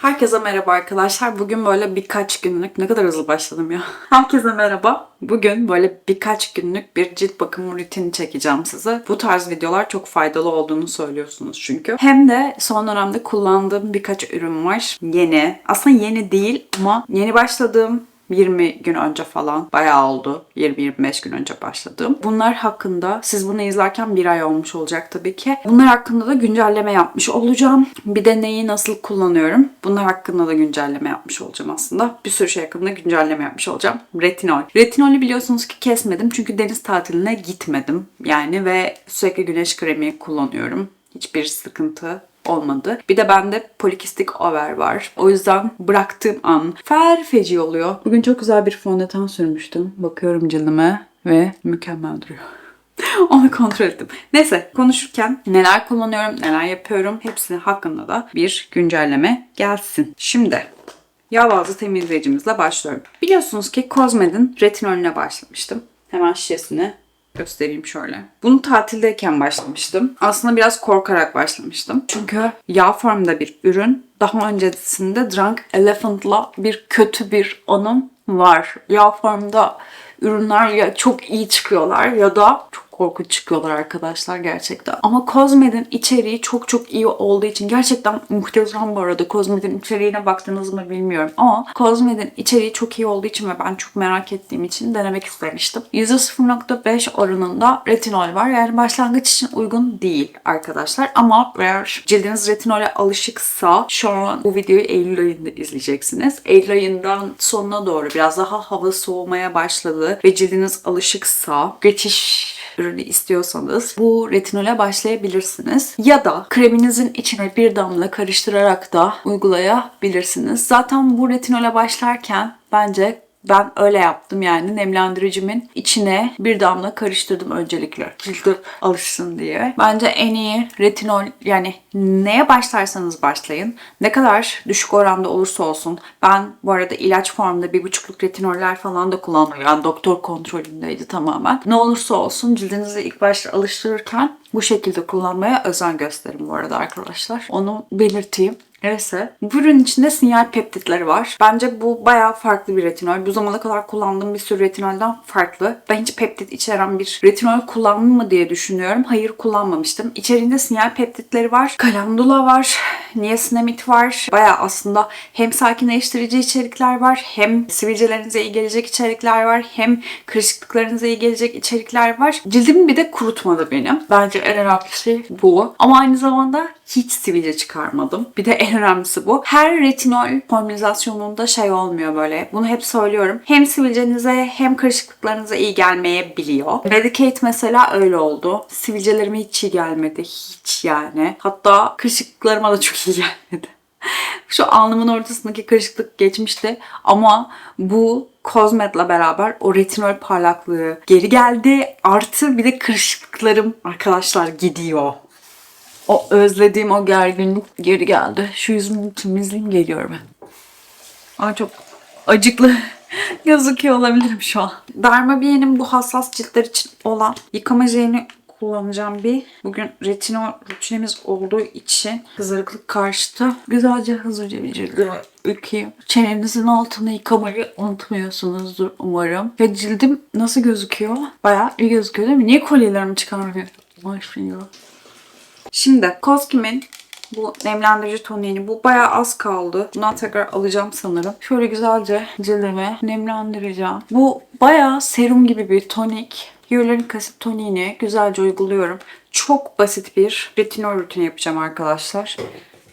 Herkese merhaba arkadaşlar. Bugün böyle birkaç günlük, ne kadar hızlı başladım ya. Herkese merhaba. Bugün böyle birkaç günlük bir cilt bakımı rutini çekeceğim size. Bu tarz videolar çok faydalı olduğunu söylüyorsunuz çünkü. Hem de son dönemde kullandığım birkaç ürün var. Yeni. Aslında yeni değil ama yeni başladığım 20 gün önce falan bayağı oldu. 20-25 gün önce başladım. Bunlar hakkında siz bunu izlerken bir ay olmuş olacak tabii ki. Bunlar hakkında da güncelleme yapmış olacağım. Bir de neyi nasıl kullanıyorum. Bunlar hakkında da güncelleme yapmış olacağım aslında. Bir sürü şey hakkında güncelleme yapmış olacağım. Retinol. Retinolü biliyorsunuz ki kesmedim çünkü deniz tatiline gitmedim. Yani ve sürekli güneş kremi kullanıyorum. Hiçbir sıkıntı olmadı. Bir de bende polikistik over var. O yüzden bıraktığım an fer feci oluyor. Bugün çok güzel bir fondöten sürmüştüm. Bakıyorum cildime ve mükemmel duruyor. Onu kontrol ettim. Neyse konuşurken neler kullanıyorum, neler yapıyorum hepsini hakkında da bir güncelleme gelsin. Şimdi yağ bazlı temizleyicimizle başlıyorum. Biliyorsunuz ki Cosmed'in retinolüne başlamıştım. Hemen şişesini göstereyim şöyle. Bunu tatildeyken başlamıştım. Aslında biraz korkarak başlamıştım. Çünkü yağ formda bir ürün. Daha öncesinde Drunk Elephant'la bir kötü bir anım var. Yağ formda ürünler ya çok iyi çıkıyorlar ya da çok korkunç çıkıyorlar arkadaşlar gerçekten. Ama Cosmed'in içeriği çok çok iyi olduğu için gerçekten muhteşem bu arada. Cosmed'in içeriğine baktınız mı bilmiyorum ama Cosmed'in içeriği çok iyi olduğu için ve ben çok merak ettiğim için denemek istemiştim. %0.5 oranında retinol var. Yani başlangıç için uygun değil arkadaşlar. Ama eğer cildiniz retinole alışıksa şu an bu videoyu Eylül ayında izleyeceksiniz. Eylül ayından sonuna doğru biraz daha hava soğumaya başladı ve cildiniz alışıksa geçiş ürünü istiyorsanız bu retinole başlayabilirsiniz. Ya da kreminizin içine bir damla karıştırarak da uygulayabilirsiniz. Zaten bu retinole başlarken bence ben öyle yaptım yani nemlendiricimin içine bir damla karıştırdım öncelikle cilde alışsın diye. Bence en iyi retinol yani neye başlarsanız başlayın. Ne kadar düşük oranda olursa olsun. Ben bu arada ilaç formunda bir buçukluk retinoller falan da kullanıyorum. Yani doktor kontrolündeydi tamamen. Ne olursa olsun cildinizi ilk başta alıştırırken bu şekilde kullanmaya özen gösterin bu arada arkadaşlar. Onu belirteyim. Neyse. Bu ürün içinde sinyal peptitleri var. Bence bu bayağı farklı bir retinol. Bu zamana kadar kullandığım bir sürü retinolden farklı. Ben hiç peptit içeren bir retinol kullandım mı diye düşünüyorum. Hayır kullanmamıştım. İçerinde sinyal peptitleri var. Calendula var. Niacinamide var. Bayağı aslında hem sakinleştirici içerikler var. Hem sivilcelerinize iyi gelecek içerikler var. Hem kırışıklıklarınıza iyi gelecek içerikler var. Cildimi bir de kurutmadı benim. Bence en önemli şey bu. Ama aynı zamanda hiç sivilce çıkarmadım. Bir de en önemlisi bu. Her retinol formülizasyonunda şey olmuyor böyle. Bunu hep söylüyorum. Hem sivilcenize hem kırışıklıklarınıza iyi gelmeyebiliyor. Medicate mesela öyle oldu. Sivilcelerime hiç iyi gelmedi. Hiç yani. Hatta kırışıklıklarıma da çok iyi gelmedi. Şu alnımın ortasındaki kırışıklık geçmişti ama bu Cosmed'la beraber o retinol parlaklığı geri geldi. Artı bir de kırışıklıklarım arkadaşlar gidiyor. O özlediğim o gerginlik geri geldi. Şu yüzümü temizleyeyim geliyorum ben. Ay çok acıklı gözüküyor olabilirim şu an. Dermabiye'nin bu hassas ciltler için olan yıkama jelini kullanacağım bir. Bugün retinol rutinimiz olduğu için kızarıklık karşıtı güzelce hızlıca bir cildi yıkayayım. Çenenizin altını yıkamayı unutmuyorsunuzdur umarım. Ve cildim nasıl gözüküyor? Bayağı iyi gözüküyor değil mi? Niye kolyelerimi çıkarmıyorum? Başlıyor. Şimdi Koskim'in bu nemlendirici toniğini bu bayağı az kaldı. Bundan tekrar alacağım sanırım. Şöyle güzelce cildime nemlendireceğim. Bu bayağı serum gibi bir tonik. Hyaluronik asit toniğini güzelce uyguluyorum. Çok basit bir retinol rutini yapacağım arkadaşlar.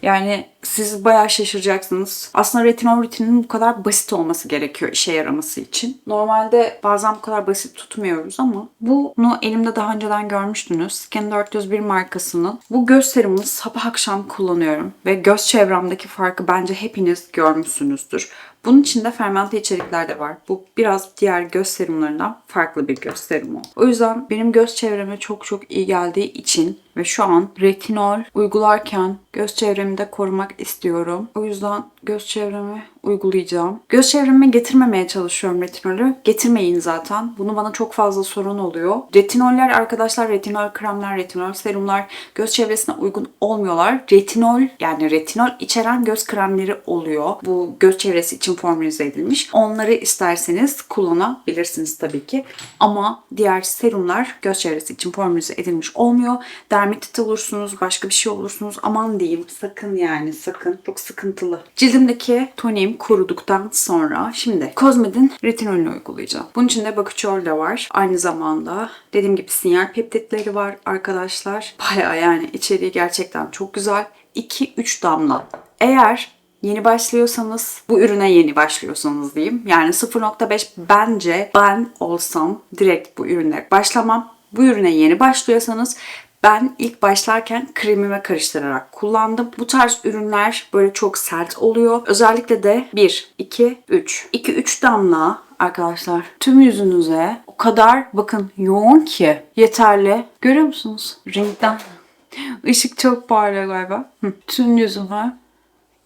Yani siz bayağı şaşıracaksınız. Aslında retinol rutininin bu kadar basit olması gerekiyor işe yaraması için. Normalde bazen bu kadar basit tutmuyoruz ama bunu elimde daha önceden görmüştünüz. Skin 401 markasının. Bu göz serumunu sabah akşam kullanıyorum. Ve göz çevremdeki farkı bence hepiniz görmüşsünüzdür. Bunun içinde fermente içerikler de var. Bu biraz diğer göz serumlarından farklı bir göz serumu. O yüzden benim göz çevreme çok çok iyi geldiği için ve şu an retinol uygularken göz çevremi de korumak istiyorum. O yüzden göz çevreme uygulayacağım. Göz çevreme getirmemeye çalışıyorum retinolü. Getirmeyin zaten. Bunu bana çok fazla sorun oluyor. Retinoller arkadaşlar retinol kremler, retinol serumlar göz çevresine uygun olmuyorlar. Retinol yani retinol içeren göz kremleri oluyor. Bu göz çevresi için formülize edilmiş. Onları isterseniz kullanabilirsiniz tabii ki. Ama diğer serumlar göz çevresi için formülize edilmiş olmuyor. Dermatit olursunuz, başka bir şey olursunuz. Aman diyeyim sakın yani sakın. Çok sıkıntılı. Cildimdeki toniğim kuruduktan sonra şimdi Cosmed'in retinolünü uygulayacağım. Bunun içinde bakıcıol da var. Aynı zamanda dediğim gibi sinyal peptitleri var arkadaşlar. Baya yani içeriği gerçekten çok güzel. 2-3 damla. Eğer Yeni başlıyorsanız, bu ürüne yeni başlıyorsanız diyeyim. Yani 0.5 bence ben olsam direkt bu ürüne başlamam. Bu ürüne yeni başlıyorsanız ben ilk başlarken kremime karıştırarak kullandım. Bu tarz ürünler böyle çok sert oluyor. Özellikle de 1, 2, 3. 2-3 damla arkadaşlar tüm yüzünüze o kadar bakın yoğun ki yeterli. Görüyor musunuz? Renkten. Işık çok parlıyor galiba. Tüm yüzüme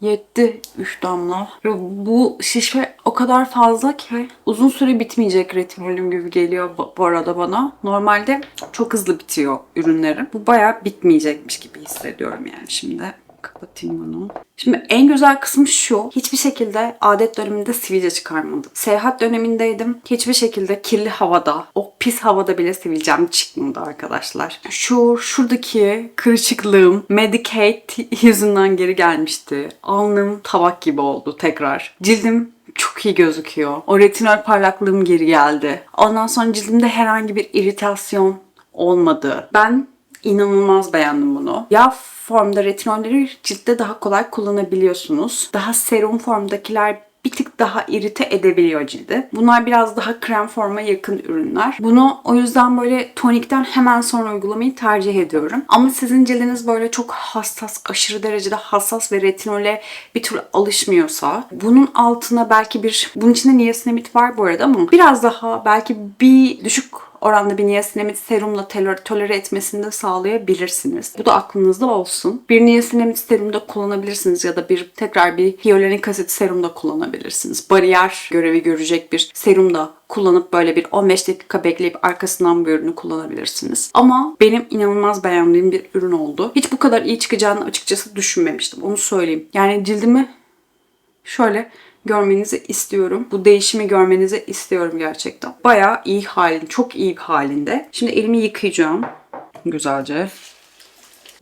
Yetti 3 damla. Ve bu şişme o kadar fazla ki uzun süre bitmeyecek retinolüm gibi geliyor bu- bu arada bana. Normalde çok hızlı bitiyor ürünlerim. Bu bayağı bitmeyecekmiş gibi hissediyorum yani şimdi. Kapatayım bunu. Şimdi en güzel kısmı şu. Hiçbir şekilde adet döneminde sivilce çıkarmadım. Seyahat dönemindeydim. Hiçbir şekilde kirli havada, o pis havada bile sivilcem çıkmadı arkadaşlar. Şu şuradaki kırışıklığım Medicaid yüzünden geri gelmişti. Alnım tabak gibi oldu tekrar. Cildim çok iyi gözüküyor. O retinol parlaklığım geri geldi. Ondan sonra cildimde herhangi bir iritasyon olmadı. Ben inanılmaz beğendim bunu. Yağ formda retinolleri ciltte daha kolay kullanabiliyorsunuz. Daha serum formdakiler bir tık daha irite edebiliyor cildi. Bunlar biraz daha krem forma yakın ürünler. Bunu o yüzden böyle tonikten hemen sonra uygulamayı tercih ediyorum. Ama sizin cildiniz böyle çok hassas, aşırı derecede hassas ve retinole bir türlü alışmıyorsa bunun altına belki bir, bunun içinde niacinamid var bu arada ama biraz daha belki bir düşük oranda bir niacinamid serumla tolere, etmesini de sağlayabilirsiniz. Bu da aklınızda olsun. Bir niacinamid serum da kullanabilirsiniz ya da bir tekrar bir hyaluronik asit serum da kullanabilirsiniz. Bariyer görevi görecek bir serum da kullanıp böyle bir 15 dakika bekleyip arkasından bu ürünü kullanabilirsiniz. Ama benim inanılmaz beğendiğim bir ürün oldu. Hiç bu kadar iyi çıkacağını açıkçası düşünmemiştim. Onu söyleyeyim. Yani cildimi şöyle görmenizi istiyorum. Bu değişimi görmenizi istiyorum gerçekten. Bayağı iyi halin, çok iyi halinde. Şimdi elimi yıkayacağım. Güzelce.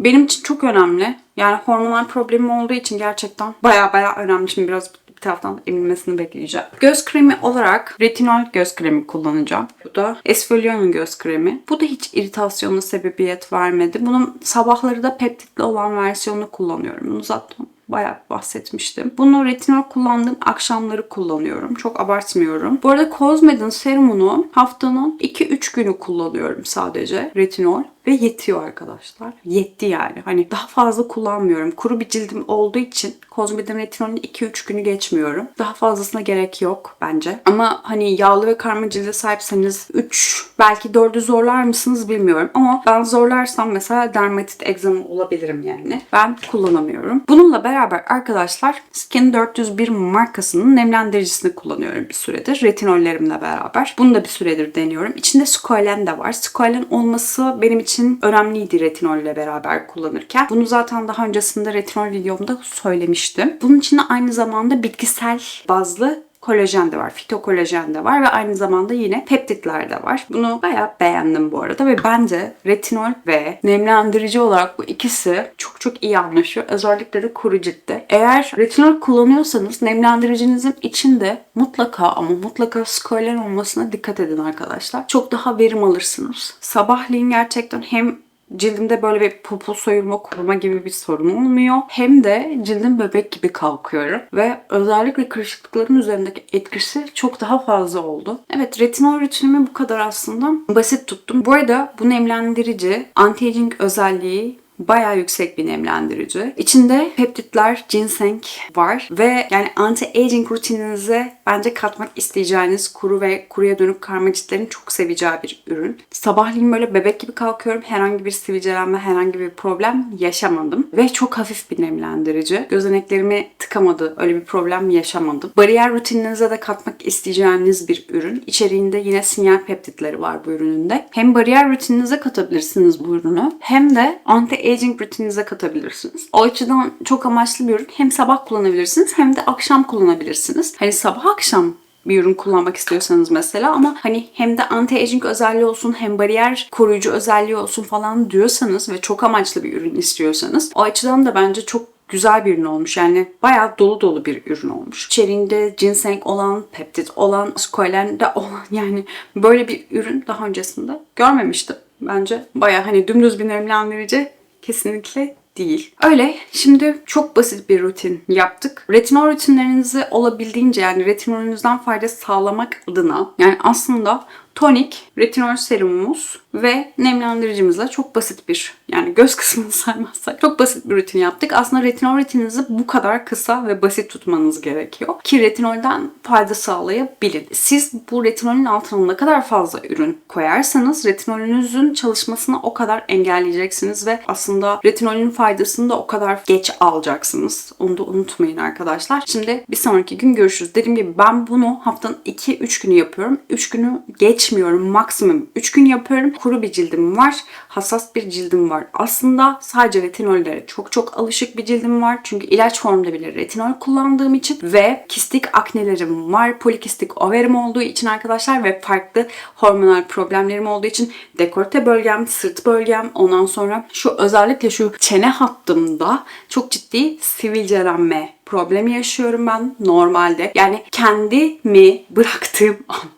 Benim için çok önemli. Yani hormonal problemim olduğu için gerçekten bayağı bayağı önemli. Şimdi biraz bir taraftan emilmesini bekleyeceğim. Göz kremi olarak retinol göz kremi kullanacağım. Bu da Esfolion'un göz kremi. Bu da hiç iritasyona sebebiyet vermedi. Bunun sabahları da peptitli olan versiyonunu kullanıyorum. Bunu zaten bayağı bahsetmiştim. Bunu retinol kullandığım akşamları kullanıyorum. Çok abartmıyorum. Bu arada Cosmed'in serumunu haftanın 2-3 günü kullanıyorum sadece retinol ve yetiyor arkadaşlar. Yetti yani. Hani daha fazla kullanmıyorum. Kuru bir cildim olduğu için Cosmed'in retinolünü 2-3 günü geçmiyorum. Daha fazlasına gerek yok bence. Ama hani yağlı ve karma cilde sahipseniz 3 belki 4'ü zorlar mısınız bilmiyorum. Ama ben zorlarsam mesela dermatit egzama olabilirim yani. Ben kullanamıyorum. Bununla beraber arkadaşlar Skin 401 markasının nemlendiricisini kullanıyorum bir süredir. Retinollerimle beraber. Bunu da bir süredir deniyorum. İçinde squalen de var. Squalen olması benim için önemliydi retinolle beraber kullanırken. Bunu zaten daha öncesinde retinol videomda söylemiştim. Bunun içinde aynı zamanda bitkisel bazlı kolajen de var, fitokolajen de var ve aynı zamanda yine peptitler de var. Bunu bayağı beğendim bu arada ve bence retinol ve nemlendirici olarak bu ikisi çok çok iyi anlaşıyor. Özellikle de kuru ciltte. Eğer retinol kullanıyorsanız nemlendiricinizin içinde mutlaka ama mutlaka squalen olmasına dikkat edin arkadaşlar. Çok daha verim alırsınız. Sabahleyin gerçekten hem cildimde böyle bir popo soyulma, kuruma gibi bir sorun olmuyor. Hem de cildim bebek gibi kalkıyorum. Ve özellikle kırışıklıkların üzerindeki etkisi çok daha fazla oldu. Evet retinol rutinimi bu kadar aslında basit tuttum. Bu arada bu nemlendirici anti-aging özelliği bayağı yüksek bir nemlendirici. İçinde peptitler, ginseng var ve yani anti-aging rutininize bence katmak isteyeceğiniz kuru ve kuruya dönük karma ciltlerin çok seveceği bir ürün. Sabahleyin böyle bebek gibi kalkıyorum. Herhangi bir sivilcelenme, herhangi bir problem yaşamadım. Ve çok hafif bir nemlendirici. Gözeneklerimi tıkamadı. Öyle bir problem yaşamadım. Bariyer rutininize de katmak isteyeceğiniz bir ürün. İçeriğinde yine sinyal peptitleri var bu ürününde. Hem bariyer rutininize katabilirsiniz bu ürünü hem de anti-aging rutininize katabilirsiniz. O açıdan çok amaçlı bir ürün. Hem sabah kullanabilirsiniz hem de akşam kullanabilirsiniz. Hani sabah akşam bir ürün kullanmak istiyorsanız mesela ama hani hem de anti-aging özelliği olsun hem bariyer koruyucu özelliği olsun falan diyorsanız ve çok amaçlı bir ürün istiyorsanız o açıdan da bence çok güzel bir ürün olmuş. Yani bayağı dolu dolu bir ürün olmuş. İçeriğinde ginseng olan, peptit olan, squalene de olan yani böyle bir ürün daha öncesinde görmemiştim. Bence bayağı hani dümdüz bir nemlendirici kesinlikle değil. Öyle. Şimdi çok basit bir rutin yaptık. Retinol rutinlerinizi olabildiğince yani retinolünüzden fayda sağlamak adına yani aslında tonik, retinol serumumuz ve nemlendiricimizle çok basit bir yani göz kısmını saymazsak çok basit bir rutin yaptık. Aslında retinol rutininizi bu kadar kısa ve basit tutmanız gerekiyor ki retinolden fayda sağlayabilin. Siz bu retinolün altına ne kadar fazla ürün koyarsanız retinolünüzün çalışmasını o kadar engelleyeceksiniz ve aslında retinolün faydasını da o kadar geç alacaksınız. Onu da unutmayın arkadaşlar. Şimdi bir sonraki gün görüşürüz. Dediğim gibi ben bunu haftanın 2-3 günü yapıyorum. 3 günü geçmiyorum. Maksimum 3 gün yapıyorum. Kuru bir cildim var. Hassas bir cildim var. Aslında sadece retinollere çok çok alışık bir cildim var. Çünkü ilaç formda bile retinol kullandığım için ve kistik aknelerim var. Polikistik overim olduğu için arkadaşlar ve farklı hormonal problemlerim olduğu için dekolte bölgem, sırt bölgem, ondan sonra şu özellikle şu çene hattımda çok ciddi sivilcelenme problemi yaşıyorum ben normalde. Yani kendimi bıraktığım an,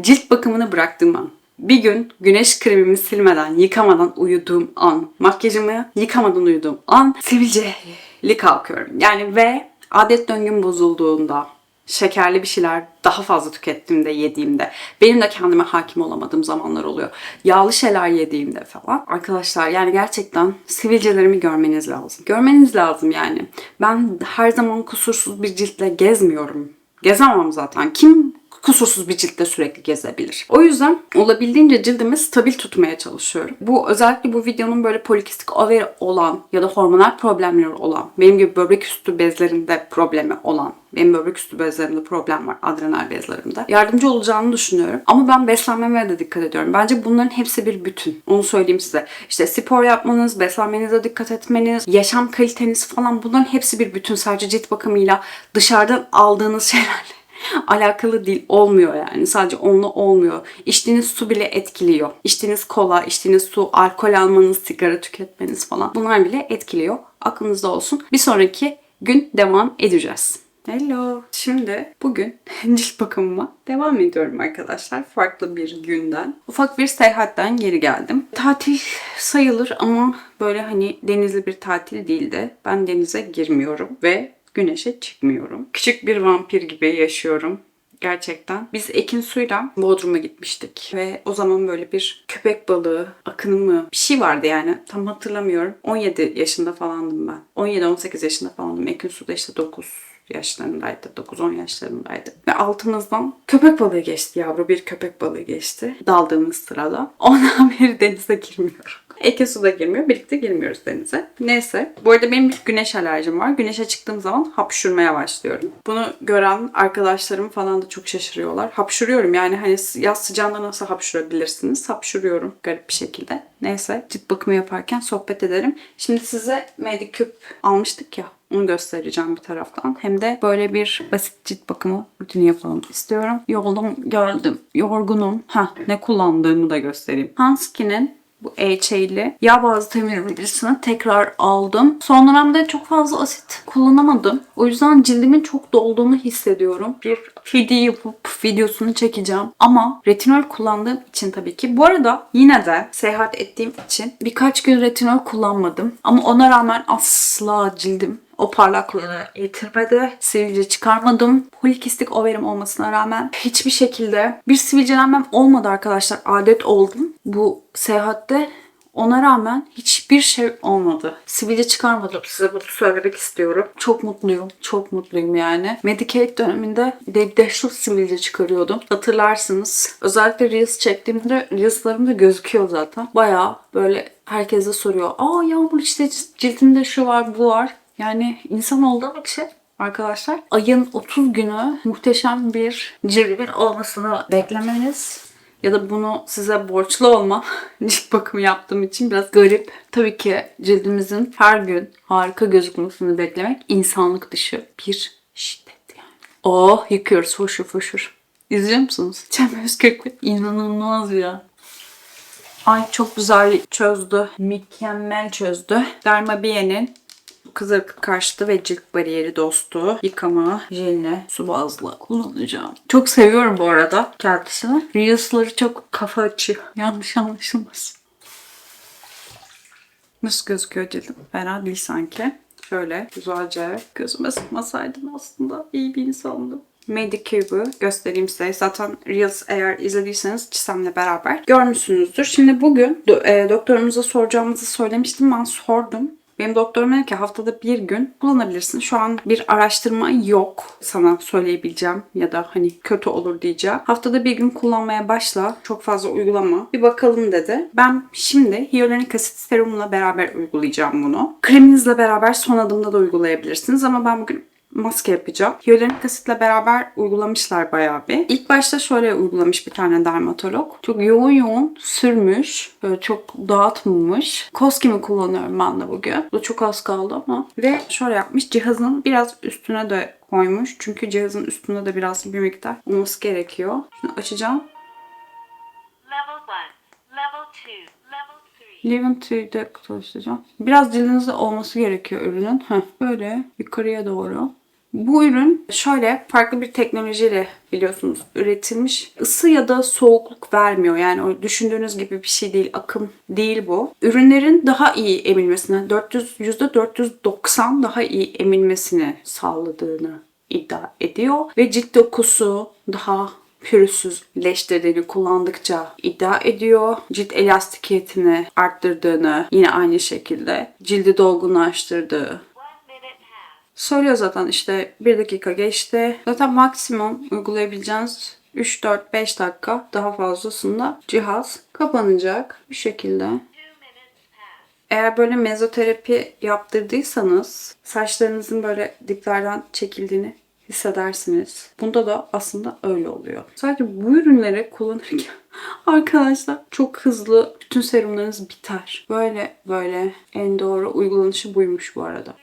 cilt bakımını bıraktığım an, bir gün güneş kremimi silmeden, yıkamadan uyuduğum an, makyajımı yıkamadan uyuduğum an sivilceli kalkıyorum. Yani ve adet döngüm bozulduğunda, şekerli bir şeyler daha fazla tükettiğimde, yediğimde, benim de kendime hakim olamadığım zamanlar oluyor. Yağlı şeyler yediğimde falan. Arkadaşlar yani gerçekten sivilcelerimi görmeniz lazım. Görmeniz lazım yani. Ben her zaman kusursuz bir ciltle gezmiyorum. Gezemem zaten. Kim kusursuz bir ciltle sürekli gezebilir. O yüzden olabildiğince cildimi stabil tutmaya çalışıyorum. Bu özellikle bu videonun böyle polikistik overi olan ya da hormonal problemleri olan, benim gibi böbrek üstü bezlerinde problemi olan, benim böbrek üstü bezlerimde problem var, adrenal bezlerimde. Yardımcı olacağını düşünüyorum. Ama ben beslenmeme de dikkat ediyorum. Bence bunların hepsi bir bütün. Onu söyleyeyim size. İşte spor yapmanız, beslenmenize dikkat etmeniz, yaşam kaliteniz falan bunların hepsi bir bütün. Sadece cilt bakımıyla dışarıdan aldığınız şeylerle alakalı değil. Olmuyor yani. Sadece onunla olmuyor. İçtiğiniz su bile etkiliyor. İçtiğiniz kola, içtiğiniz su, alkol almanız, sigara tüketmeniz falan. Bunlar bile etkiliyor. Aklınızda olsun. Bir sonraki gün devam edeceğiz. Hello. Şimdi bugün cilt bakımıma devam ediyorum arkadaşlar. Farklı bir günden. Ufak bir seyahatten geri geldim. Tatil sayılır ama böyle hani denizli bir tatil değildi. Ben denize girmiyorum ve güneşe çıkmıyorum. Küçük bir vampir gibi yaşıyorum gerçekten. Biz Ekin Su'yla Bodrum'a gitmiştik ve o zaman böyle bir köpek balığı akını mı bir şey vardı yani tam hatırlamıyorum. 17 yaşında falandım ben. 17-18 yaşında falandım. Ekin Su da işte 9 yaşlarındaydı. 9-10 yaşlarındaydı. Ve altımızdan köpek balığı geçti yavru. Bir köpek balığı geçti. Daldığımız sırada. Ondan beri denize girmiyorum. Eke suda girmiyor. Birlikte girmiyoruz denize. Neyse. Bu arada benim bir güneş alerjim var. Güneşe çıktığım zaman hapşurmaya başlıyorum. Bunu gören arkadaşlarım falan da çok şaşırıyorlar. Hapşuruyorum yani hani yaz sıcağında nasıl hapşurabilirsiniz? Hapşuruyorum garip bir şekilde. Neyse cilt bakımı yaparken sohbet edelim. Şimdi size Mediküp almıştık ya. Onu göstereceğim bir taraftan. Hem de böyle bir basit cilt bakımı rutini yapalım istiyorum. Yoldan geldim. Yorgunum. Ha ne kullandığımı da göstereyim. Hanskin'in bu EÇ'li yağ bazlı temizleyicisini tekrar aldım. Son dönemde çok fazla asit kullanamadım. O yüzden cildimin çok dolduğunu hissediyorum. Bir video yapıp videosunu çekeceğim. Ama retinol kullandığım için tabii ki. Bu arada yine de seyahat ettiğim için birkaç gün retinol kullanmadım. Ama ona rağmen asla cildim o parlaklığını yitirmedi. Sivilce çıkarmadım. Polikistik overim olmasına rağmen hiçbir şekilde bir sivilcelenmem olmadı arkadaşlar. Adet oldum. Bu seyahatte Ona rağmen hiçbir şey olmadı. Sivilce çıkarmadım. Size bunu söylemek istiyorum. Çok mutluyum. Çok mutluyum yani. Medicaid döneminde dehşet sivilce çıkarıyordum. Hatırlarsınız. Özellikle Reels çektiğimde Reels'larımda gözüküyor zaten. Bayağı böyle herkese soruyor. Aa Yağmur işte cildimde şu var bu var. Yani insan olduğum için arkadaşlar ayın 30 günü muhteşem bir cildimin olmasını beklemeniz ya da bunu size borçlu olma cilt bakımı yaptığım için biraz garip. Tabii ki cildimizin her gün harika gözükmesini beklemek insanlık dışı bir şiddet yani. Oh yıkıyoruz foşur foşur. İzliyor musunuz? Cem Özkök inanılmaz ya. Ay çok güzel çözdü. Mükemmel çözdü. Dermabiye'nin kızarıklık karşıtı ve cilt bariyeri dostu yıkama jelini su bazlı kullanacağım. Çok seviyorum bu arada kendisini. Reels'ları çok kafa açıyor. Yanlış anlaşılmasın. Nasıl gözüküyor cildim? Fena değil sanki. Şöyle güzelce gözüme sıkmasaydım aslında iyi bir insandım. Medicube'u göstereyim size. Zaten Reels eğer izlediyseniz Çisem'le beraber görmüşsünüzdür. Şimdi bugün do- e, doktorumuza soracağımızı söylemiştim. Ben sordum. Benim doktorum dedi ki haftada bir gün kullanabilirsin. Şu an bir araştırma yok sana söyleyebileceğim ya da hani kötü olur diyeceğim. Haftada bir gün kullanmaya başla. Çok fazla uygulama. Bir bakalım dedi. Ben şimdi hyaluronik asit serumla beraber uygulayacağım bunu. Kreminizle beraber son adımda da uygulayabilirsiniz ama ben bugün maske yapacağım. Hyaluronik asitle beraber uygulamışlar bayağı bir. İlk başta şöyle uygulamış bir tane dermatolog. Çok yoğun yoğun sürmüş. Böyle çok dağıtmamış. Koskimi kullanıyorum ben de bugün. Bu çok az kaldı ama. Ve şöyle yapmış. Cihazın biraz üstüne de koymuş. Çünkü cihazın üstünde de biraz bir miktar olması gerekiyor. Şimdi açacağım. Level 1, Level 2, Level 3. Living Tree'de çalıştıracağım. Biraz cildinizde olması gerekiyor ürünün. Heh, böyle yukarıya doğru. Bu ürün şöyle farklı bir teknolojiyle biliyorsunuz üretilmiş. Isı ya da soğukluk vermiyor. Yani o düşündüğünüz gibi bir şey değil. Akım değil bu. Ürünlerin daha iyi emilmesine, 400 %490 daha iyi emilmesini sağladığını iddia ediyor. Ve cilt dokusu daha pürüzsüzleştirdiğini kullandıkça iddia ediyor. Cilt elastikiyetini arttırdığını yine aynı şekilde cildi dolgunlaştırdığı. Söylüyor zaten işte 1 dakika geçti. Zaten maksimum uygulayabileceğiniz 3, 4, 5 dakika daha fazlasında cihaz kapanacak bir şekilde. Eğer böyle mezoterapi yaptırdıysanız saçlarınızın böyle diplerden çekildiğini hissedersiniz. Bunda da aslında öyle oluyor. Sadece bu ürünleri kullanırken arkadaşlar çok hızlı bütün serumlarınız biter. Böyle böyle en doğru uygulanışı buymuş bu arada.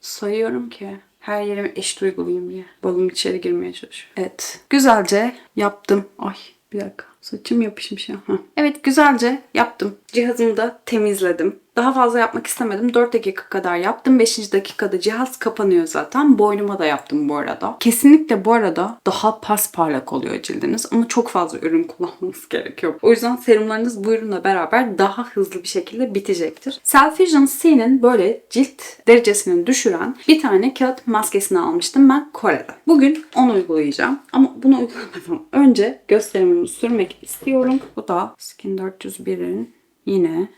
Sayıyorum ki her yerime eşit uygulayayım diye. Balım içeri girmeye çalışıyor. Evet. Güzelce yaptım. Ay bir dakika. Saçım yapışmış ya. Heh. Evet güzelce yaptım. Cihazımı da temizledim. Daha fazla yapmak istemedim. 4 dakika kadar yaptım. 5. dakikada cihaz kapanıyor zaten. Boynuma da yaptım bu arada. Kesinlikle bu arada daha pasparlak oluyor cildiniz. Ama çok fazla ürün kullanmanız gerekiyor. O yüzden serumlarınız bu ürünle beraber daha hızlı bir şekilde bitecektir. Selfusion C'nin böyle cilt derecesini düşüren bir tane kağıt maskesini almıştım ben Kore'de. Bugün onu uygulayacağım. Ama bunu uygulamadan önce gösterimimi sürmek istiyorum. Bu da Skin 401'in yine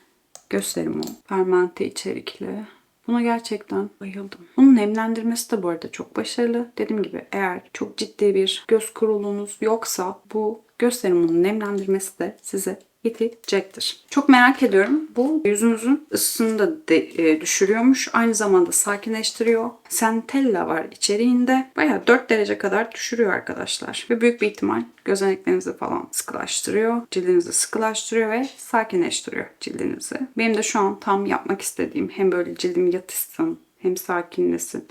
gösterimi fermente içerikli. Buna gerçekten bayıldım. Bunun nemlendirmesi de bu arada çok başarılı. Dediğim gibi eğer çok ciddi bir göz kuruluğunuz yoksa bu göz serumunun nemlendirmesi de size yetecektir. Çok merak ediyorum. Bu yüzünüzün ısısını da de- e, düşürüyormuş. Aynı zamanda sakinleştiriyor. Centella var içeriğinde. Bayağı 4 derece kadar düşürüyor arkadaşlar. Ve büyük bir ihtimal gözeneklerinizi falan sıkılaştırıyor. Cildinizi sıkılaştırıyor ve sakinleştiriyor cildinizi. Benim de şu an tam yapmak istediğim hem böyle cildim yatışsın hem sakinlesin.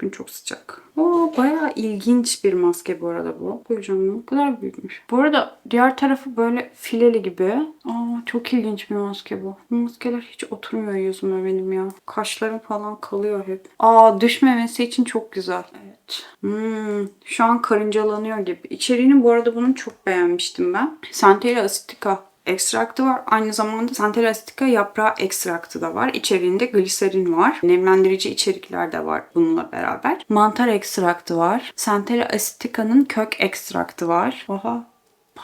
Bugün çok sıcak. Oo bayağı ilginç bir maske bu arada bu. Koyacağım bunu. Ne kadar büyükmüş. Bu arada diğer tarafı böyle fileli gibi. Aa çok ilginç bir maske bu. Bu maskeler hiç oturmuyor yüzüme benim ya. Kaşlarım falan kalıyor hep. Aa düşmemesi için çok güzel. Evet. Hmm, şu an karıncalanıyor gibi. İçeriğini bu arada bunun çok beğenmiştim ben. Centella Asitica ekstraktı var. Aynı zamanda Centella Asitica yaprağı ekstraktı da var. İçeriğinde gliserin var. Nemlendirici içerikler de var bununla beraber. Mantar ekstraktı var. Centella Asitica'nın kök ekstraktı var. Oha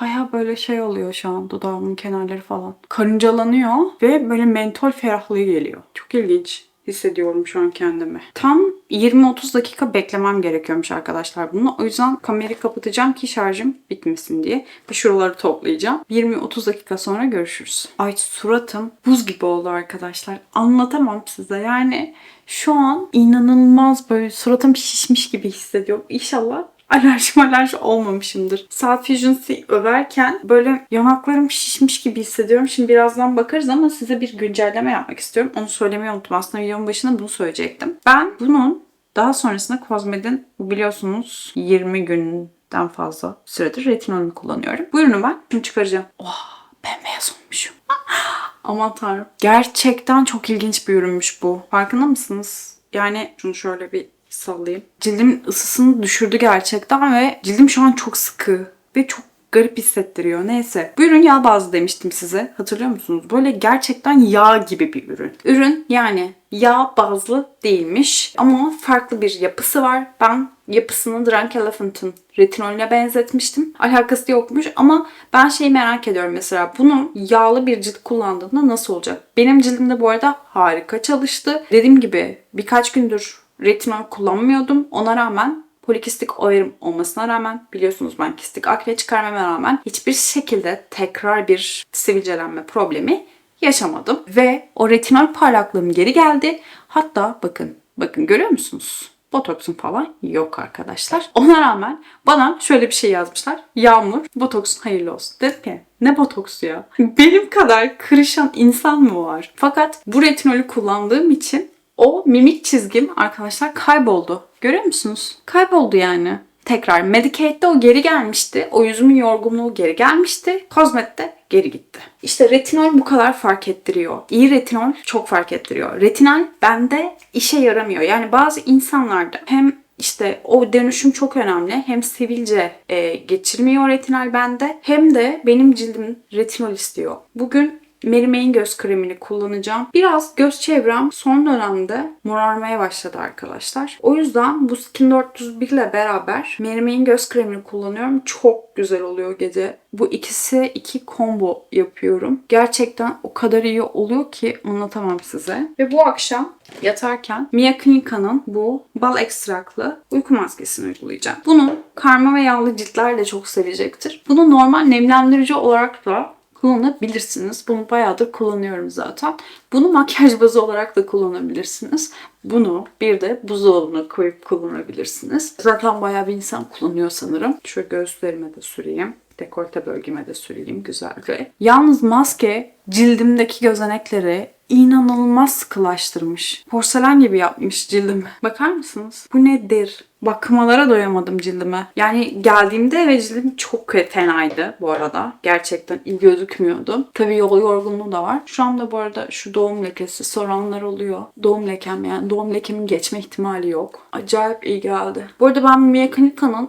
Baya böyle şey oluyor şu an dudağımın kenarları falan. Karıncalanıyor ve böyle mentol ferahlığı geliyor. Çok ilginç hissediyorum şu an kendimi. Tam 20-30 dakika beklemem gerekiyormuş arkadaşlar bununla. O yüzden kamerayı kapatacağım ki şarjım bitmesin diye. Bir şuraları toplayacağım. 20-30 dakika sonra görüşürüz. Ay suratım buz gibi oldu arkadaşlar. Anlatamam size. Yani şu an inanılmaz böyle suratım şişmiş gibi hissediyorum. İnşallah alerji alerji olmamışımdır. Saat Fusion'si överken böyle yanaklarım şişmiş gibi hissediyorum. Şimdi birazdan bakarız ama size bir güncelleme yapmak istiyorum. Onu söylemeyi unuttum. Aslında videonun başında bunu söyleyecektim. Ben bunun daha sonrasında Cosmed'in biliyorsunuz 20 günden fazla süredir retinolünü kullanıyorum. Bu ürünü ben şunu çıkaracağım. Oh bembeyaz olmuşum. Aman tanrım. Gerçekten çok ilginç bir ürünmüş bu. Farkında mısınız? Yani şunu şöyle bir sallayayım. Cildimin ısısını düşürdü gerçekten ve cildim şu an çok sıkı ve çok garip hissettiriyor. Neyse. Bu ürün yağ bazlı demiştim size. Hatırlıyor musunuz? Böyle gerçekten yağ gibi bir ürün. Ürün yani yağ bazlı değilmiş ama farklı bir yapısı var. Ben yapısını Drunk Elephant'ın retinolüne benzetmiştim. Alakası yokmuş ama ben şeyi merak ediyorum mesela bunu yağlı bir cilt kullandığında nasıl olacak? Benim cildimde bu arada harika çalıştı. Dediğim gibi birkaç gündür retinol kullanmıyordum. Ona rağmen polikistik overim olmasına rağmen biliyorsunuz ben kistik akne çıkarmama rağmen hiçbir şekilde tekrar bir sivilcelenme problemi yaşamadım. Ve o retinol parlaklığım geri geldi. Hatta bakın bakın görüyor musunuz? Botoksum falan yok arkadaşlar. Ona rağmen bana şöyle bir şey yazmışlar. Yağmur, botoksun hayırlı olsun. Dedim ki ne botoksu ya? Benim kadar kırışan insan mı var? Fakat bu retinolü kullandığım için o mimik çizgim arkadaşlar kayboldu. Görüyor musunuz? Kayboldu yani. Tekrar Medicaid'de o geri gelmişti. O yüzümün yorgunluğu geri gelmişti. Cosmet'te geri gitti. İşte retinol bu kadar fark ettiriyor. İyi retinol çok fark ettiriyor. Retinol bende işe yaramıyor. Yani bazı insanlarda hem işte o dönüşüm çok önemli. Hem sivilce e, geçirmiyor retinol bende hem de benim cildim retinol istiyor. Bugün Mary May'in göz kremini kullanacağım. Biraz göz çevrem son dönemde morarmaya başladı arkadaşlar. O yüzden bu Skin 401 ile beraber Mary May'in göz kremini kullanıyorum. Çok güzel oluyor gece. Bu ikisi iki combo yapıyorum. Gerçekten o kadar iyi oluyor ki anlatamam size. Ve bu akşam yatarken Mia Klinika'nın bu bal ekstraklı uyku maskesini uygulayacağım. Bunu karma ve yağlı ciltler de çok sevecektir. Bunu normal nemlendirici olarak da kullanabilirsiniz. Bunu bayağıdır kullanıyorum zaten. Bunu makyaj bazı olarak da kullanabilirsiniz. Bunu bir de buzdolabına koyup kullanabilirsiniz. Zaten bayağı bir insan kullanıyor sanırım. Şöyle göğüslerime de süreyim. Dekolte bölgeme de süreyim güzelce. Yalnız maske cildimdeki gözenekleri inanılmaz sıkılaştırmış. Porselen gibi yapmış cildimi. Bakar mısınız? Bu nedir? Bakmalara doyamadım cildime. Yani geldiğimde eve cildim çok fenaydı bu arada. Gerçekten iyi gözükmüyordu. Tabii yol yorgunluğu da var. Şu anda bu arada şu doğum lekesi soranlar oluyor. Doğum lekem yani doğum lekemin geçme ihtimali yok. Acayip iyi geldi. Bu arada ben Mia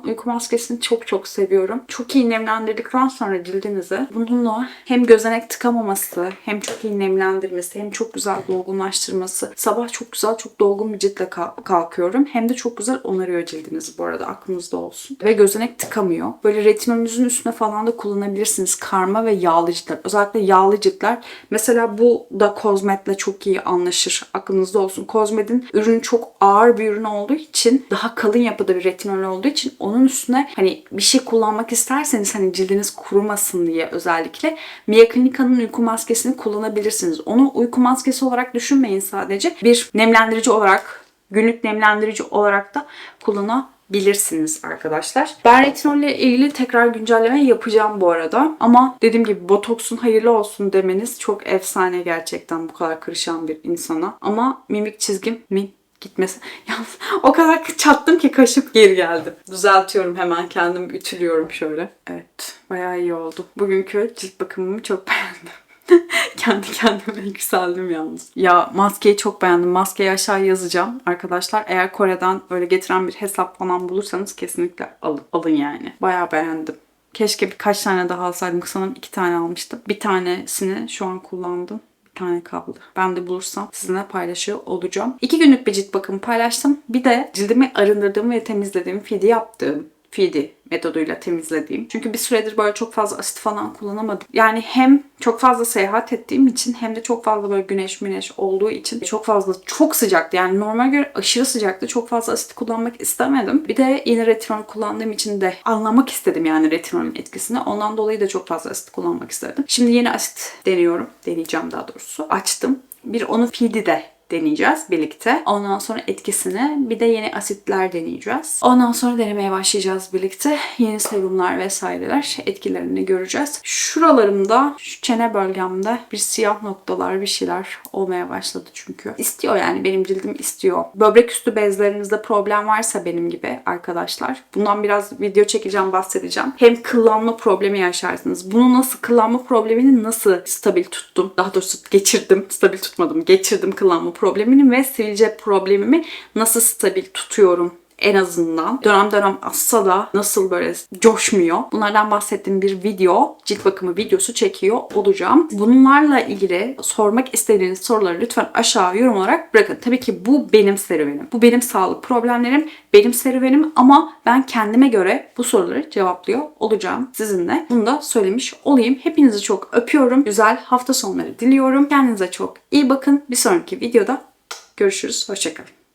uyku maskesini çok çok seviyorum. Çok iyi nemlendirdikten sonra cildinizi bununla hem gözenek tıkamaması hem çok iyi nemlendirmesi hem çok güzel dolgunlaştırması. Sabah çok güzel çok dolgun bir ciltle kalk- kalkıyorum. Hem de çok güzel onarıyor cildinizi bu arada aklınızda olsun. Ve gözenek tıkamıyor. Böyle retinolünüzün üstüne falan da kullanabilirsiniz. Karma ve yağlı ciltler. Özellikle yağlı ciltler. Mesela bu da Cosmet'le çok iyi anlaşır. Aklınızda olsun. Cosmet'in ürünü çok ağır bir ürün olduğu için daha kalın yapıda bir retinol olduğu için onun üstüne hani bir şey kullanmak isterseniz hani cildiniz kurumasın diye özellikle Mia Klinika'nın uyku maskesini kullanabilirsiniz. Onu uyku maskesi olarak düşünmeyin sadece. Bir nemlendirici olarak günlük nemlendirici olarak da kullanabilirsiniz arkadaşlar. Ben retinol ile ilgili tekrar güncelleme yapacağım bu arada. Ama dediğim gibi botoksun hayırlı olsun demeniz çok efsane gerçekten bu kadar kırışan bir insana. Ama mimik çizgimin gitmesi. Yalnız o kadar çattım ki kaşıp geri geldim. Düzeltiyorum hemen kendimi ütülüyorum şöyle. Evet bayağı iyi oldu. Bugünkü cilt bakımımı çok beğendim. Kendi kendime yükseldim yalnız. Ya maskeyi çok beğendim. Maskeyi aşağı yazacağım. Arkadaşlar eğer Kore'den böyle getiren bir hesap falan bulursanız kesinlikle alın, alın yani. Bayağı beğendim. Keşke birkaç tane daha alsaydım. Sanırım iki tane almıştım. Bir tanesini şu an kullandım. Bir tane kaldı. Ben de bulursam sizinle paylaşıyor olacağım. İki günlük bir cilt bakımı paylaştım. Bir de cildimi arındırdığım ve temizlediğim, fidi yaptığım Fidi metoduyla temizlediğim. Çünkü bir süredir böyle çok fazla asit falan kullanamadım. Yani hem çok fazla seyahat ettiğim için hem de çok fazla böyle güneş güneş olduğu için çok fazla çok sıcaktı. Yani normal göre aşırı sıcaktı. Çok fazla asit kullanmak istemedim. Bir de yine retinol kullandığım için de anlamak istedim yani retinolün etkisini. Ondan dolayı da çok fazla asit kullanmak istedim. Şimdi yeni asit deniyorum. Deneyeceğim daha doğrusu. Açtım. Bir onu Fidi'de deneyeceğiz birlikte. Ondan sonra etkisini bir de yeni asitler deneyeceğiz. Ondan sonra denemeye başlayacağız birlikte. Yeni serumlar vesaireler etkilerini göreceğiz. Şuralarımda, şu çene bölgemde bir siyah noktalar bir şeyler olmaya başladı çünkü. İstiyor yani benim cildim istiyor. Böbrek üstü bezlerinizde problem varsa benim gibi arkadaşlar. Bundan biraz video çekeceğim, bahsedeceğim. Hem kıllanma problemi yaşarsınız. Bunu nasıl, kıllanma problemini nasıl stabil tuttum? Daha doğrusu geçirdim. Stabil tutmadım. Geçirdim kıllanma problemini ve sivilce problemimi nasıl stabil tutuyorum en azından dönem dönem assa da nasıl böyle coşmuyor. Bunlardan bahsettiğim bir video, cilt bakımı videosu çekiyor olacağım. Bunlarla ilgili sormak istediğiniz soruları lütfen aşağı yorum olarak bırakın. Tabii ki bu benim serüvenim. Bu benim sağlık problemlerim, benim serüvenim ama ben kendime göre bu soruları cevaplıyor olacağım sizinle. Bunu da söylemiş olayım. Hepinizi çok öpüyorum. Güzel hafta sonları diliyorum. Kendinize çok iyi bakın. Bir sonraki videoda görüşürüz. Hoşçakalın.